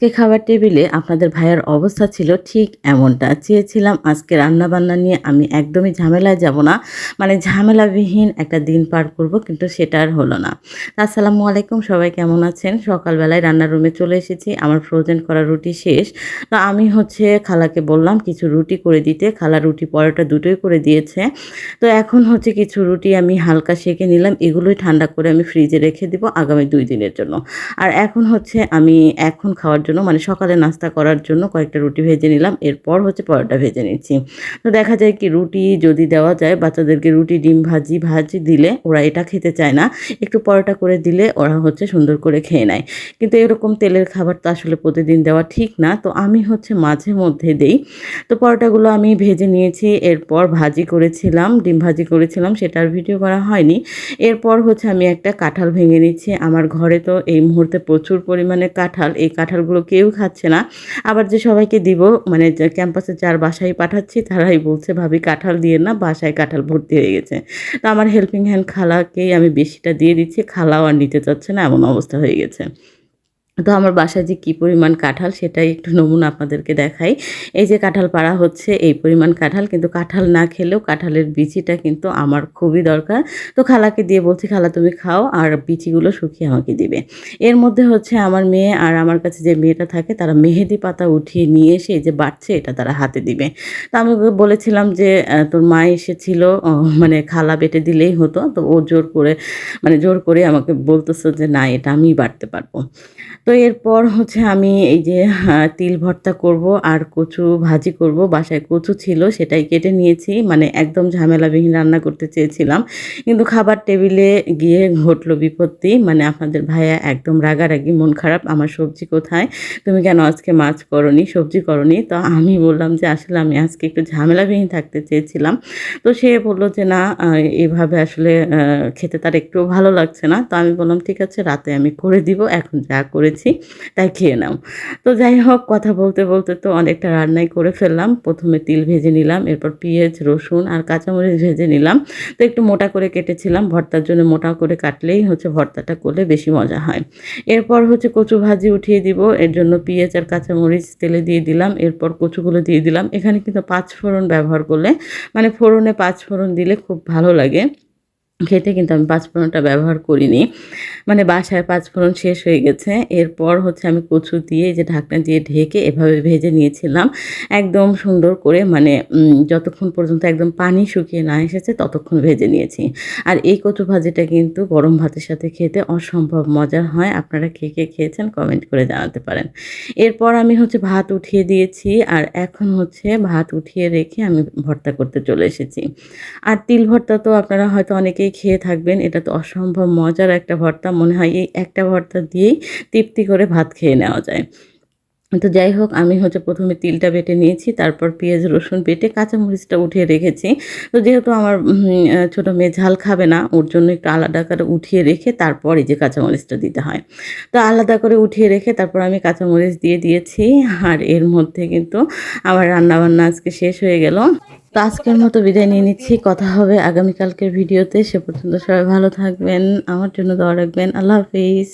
আজকে খাবার টেবিলে আপনাদের ভাইয়ের অবস্থা ছিল ঠিক এমনটা। চেয়েছিলাম আজকে রান্না বান্না নিয়ে আমি একদমই ঝামেলায় যাব না। মানে ঝামেলাবিহীন একটা দিন পার করব, কিন্তু সেটা আর হলো না। আসসালামু আলাইকুম, সবাই কেমন আছেন? সকালবেলায় রান্নার রুমে চলে এসেছি, আমার ফ্রোজেন করা রুটি শেষ। তো আমি হচ্ছে খালাকে বললাম কিছু রুটি করে দিতে। খালা রুটি পরোটা দুটোই করে দিয়েছে। তো এখন হচ্ছে কিছু রুটি আমি হালকা সেঁকে নিলাম, এগুলোই ঠান্ডা করে আমি ফ্রিজে রেখে দিব আগামী দুই দিনের জন্য। আর এখন হচ্ছে আমি এখন খাওয়ার জন্য মানে সকালে নাস্তা করার জন্য কয়েকটা রুটি ভেজে নিলাম। এরপর হচ্ছে পরোটা ভেজে নিচ্ছি। তো দেখা যায় কি, রুটি যদি দেওয়া যায়, বাচ্চাদেরকে রুটি, ডিম ভাজি ভাজি দিলে ওরা এটা খেতে চায় না। একটু পরোটা করে দিলে ওরা হচ্ছে সুন্দর করে খেয়ে নেয়। কিন্তু এরকম তেলের খাবার তো আসলে প্রতিদিন দেওয়া ঠিক না। তো আমি হচ্ছে মাঝে মধ্যে দেই। তো পরোটাগুলো আমি ভেজে নিয়েছি, এরপর ভাজি করেছিলাম, ডিম ভাজি করেছিলাম সেটার ভিডিও করা হয়নি। এরপর হচ্ছে আমি একটা কাঁঠাল ভেঙে নিচ্ছি। আমার ঘরে তো এই মুহূর্তে প্রচুর পরিমাণে কাঁঠাল। এই কাঁঠালগুলো কেউ খাচ্ছে না। আবার যে সবাইকে দিব মানে ক্যাম্পাসে যার বাসায় পাঠাচ্ছি, তারাই বলছে, ভাবি, কাঁঠাল দিয়ে না বাসায় কাঁঠাল ভর্তি হয়ে গেছে। তো আমার হেল্পিং হ্যান্ড খালাকেই আমি বেশিটা দিয়ে দিচ্ছি, খালাও আর নিতে চাচ্ছে না, এমন অবস্থা হয়ে গেছে। তো আমার বাসায় যে কী পরিমাণ কাঁঠাল সেটাই একটু নমুনা আপনাদেরকে দেখাই। এই যে কাঁঠাল পাড়া হচ্ছে এই পরিমাণ কাঁঠাল, কিন্তু কাঁঠাল না খেলেও কাঁঠালের বিচিটা কিন্তু আমার খুবই দরকার। তো খালাকে দিয়ে বলছি, খালা, তুমি খাও আর বিচিগুলো শুকিয়ে আমাকে দিবে। এর মধ্যে হচ্ছে আমার মেয়ে আর আমার কাছে যে মেয়েটা থাকে, তারা মেহেদি পাতা উঠিয়ে নিয়ে এসে এই যে বাড়ছে এটা তারা হাতে দিবে। তো আমি বলেছিলাম যে তোর মা এসেছিল মানে খালা বেটে দিলেই হতো। তো ও জোর করে মানে জোর করে আমাকে বলতেছে যে, না, এটা আমিই বাড়তে পারব। তো এরপর হচ্ছে আমি এই যে তিল ভর্তা করব আর কচু ভাজি করব। বাসায় কচু ছিল, সেটাই কেটে নিয়েছি। মানে একদম ঝামেলাবিহীন রান্না করতে চেয়েছিলাম। কিন্তু খাবার টেবিলে গিয়ে ঘটলো বিপত্তি। মানে আপনাদের ভাইয়া একদম রাগারাগি, মন খারাপ, আমার সবজি কোথায়? তুমি কেন আজকে মাছ করনি? সবজি করনি? তো আমি বললাম যে, আসলে আমি আজকে একটু ঝামেলাবিহীন থাকতে চেয়েছিলাম। তো সে বলল যে, না এভাবে আসলে খেতে তার একটুও ভালো লাগছে না। তো আমি বললাম, ঠিক আছে, রাতে আমি করে দিব, এখন যা করেছি তাই খেয়ে নাও। তো যাই হোক, কথা বলতে বলতে তো অনেকটা রান্নাই করে ফেললাম। প্রথমে তিল ভেজে নিলাম, এরপর পেঁয়াজ, রসুন আর কাঁচামরিচ ভেজে নিলাম। তো একটু মোটা করে কেটেছিলাম, ভর্তার জন্য মোটা করে কাটলেই হচ্ছে ভর্তাটা করলে বেশি মজা হয়। এরপর হচ্ছে কচু ভাজি উঠিয়ে দিব, এর জন্য পেঁয়াজ আর কাঁচামরিচ তেলে দিয়ে দিলাম, এরপর কচুগুলো দিয়ে দিলাম। এখানে কিন্তু পাঁচ ফোড়ন ব্যবহার করলে মানে ফোড়নে পাঁচ ফোড়ন দিলে খুব ভালো লাগে। খেতে কিন্তু আমি পাঁচফোড়নটা ব্যবহার করিনি। মানে বাসায় পাঁচফোড়ন শেষ হয়ে গেছে। এরপর হচ্ছে আমি কচু দিয়ে যে ঢাকনা দিয়ে ঢেকে এভাবে ভেজে নিয়েছিলাম। একদম সুন্দর করে মানে যতক্ষণ পর্যন্ত একদম পানি শুকিয়ে না এসেছে ততক্ষণ ভেজে নিয়েছি। আর এই কচু ভাজিটা কিন্তু গরম ভাতের সাথে খেতে অসম্ভব মজার হয়। আপনারা কে কে খেয়েছেন কমেন্ট করে জানাতে পারেন। এরপর আমি হচ্ছে ভাত উঠিয়ে দিয়েছি আর এখন হচ্ছে ভাত উঠিয়ে রেখে আমি ভর্তা করতে চলে এসেছি। আর তিল ভর্তা তো আপনারা হয়তো অনেকেই খেয়ে থাকবেন। এটা তো অসম্ভব মজার একটা ভর্তা। মনে হয় এই একটা ভর্তা দিয়েই তৃপ্তি করে ভাত খেয়ে নেওয়া যায়। তো যাই হোক, আমি হচ্ছে প্রথমে তিলটা বেটে নিয়েছি, তারপর পেঁয়াজ, রসুন বেটে কাঁচামরিচটা উঠিয়ে রেখেছি। তো যেহেতু আমার ছোটো মেয়ে ঝাল খাবে না, ওর জন্য একটু আলাদা করে উঠিয়ে রেখে তারপর এই যে কাঁচামরিচটা দিতে হয়। তো আলাদা করে উঠিয়ে রেখে তারপর আমি কাঁচামরিচ দিয়ে দিয়েছি। আর এর মধ্যে কিন্তু আমার রান্নাবান্না আজকে শেষ হয়ে গেল। তো আজকের মতো বিদায় নিয়ে নিচ্ছি। কথা হবে আগামীকালকের ভিডিওতে। সে পর্যন্ত সবাই ভালো থাকবেন, আমার জন্য দোয়া রাখবেন। আল্লাহ হাফিজ।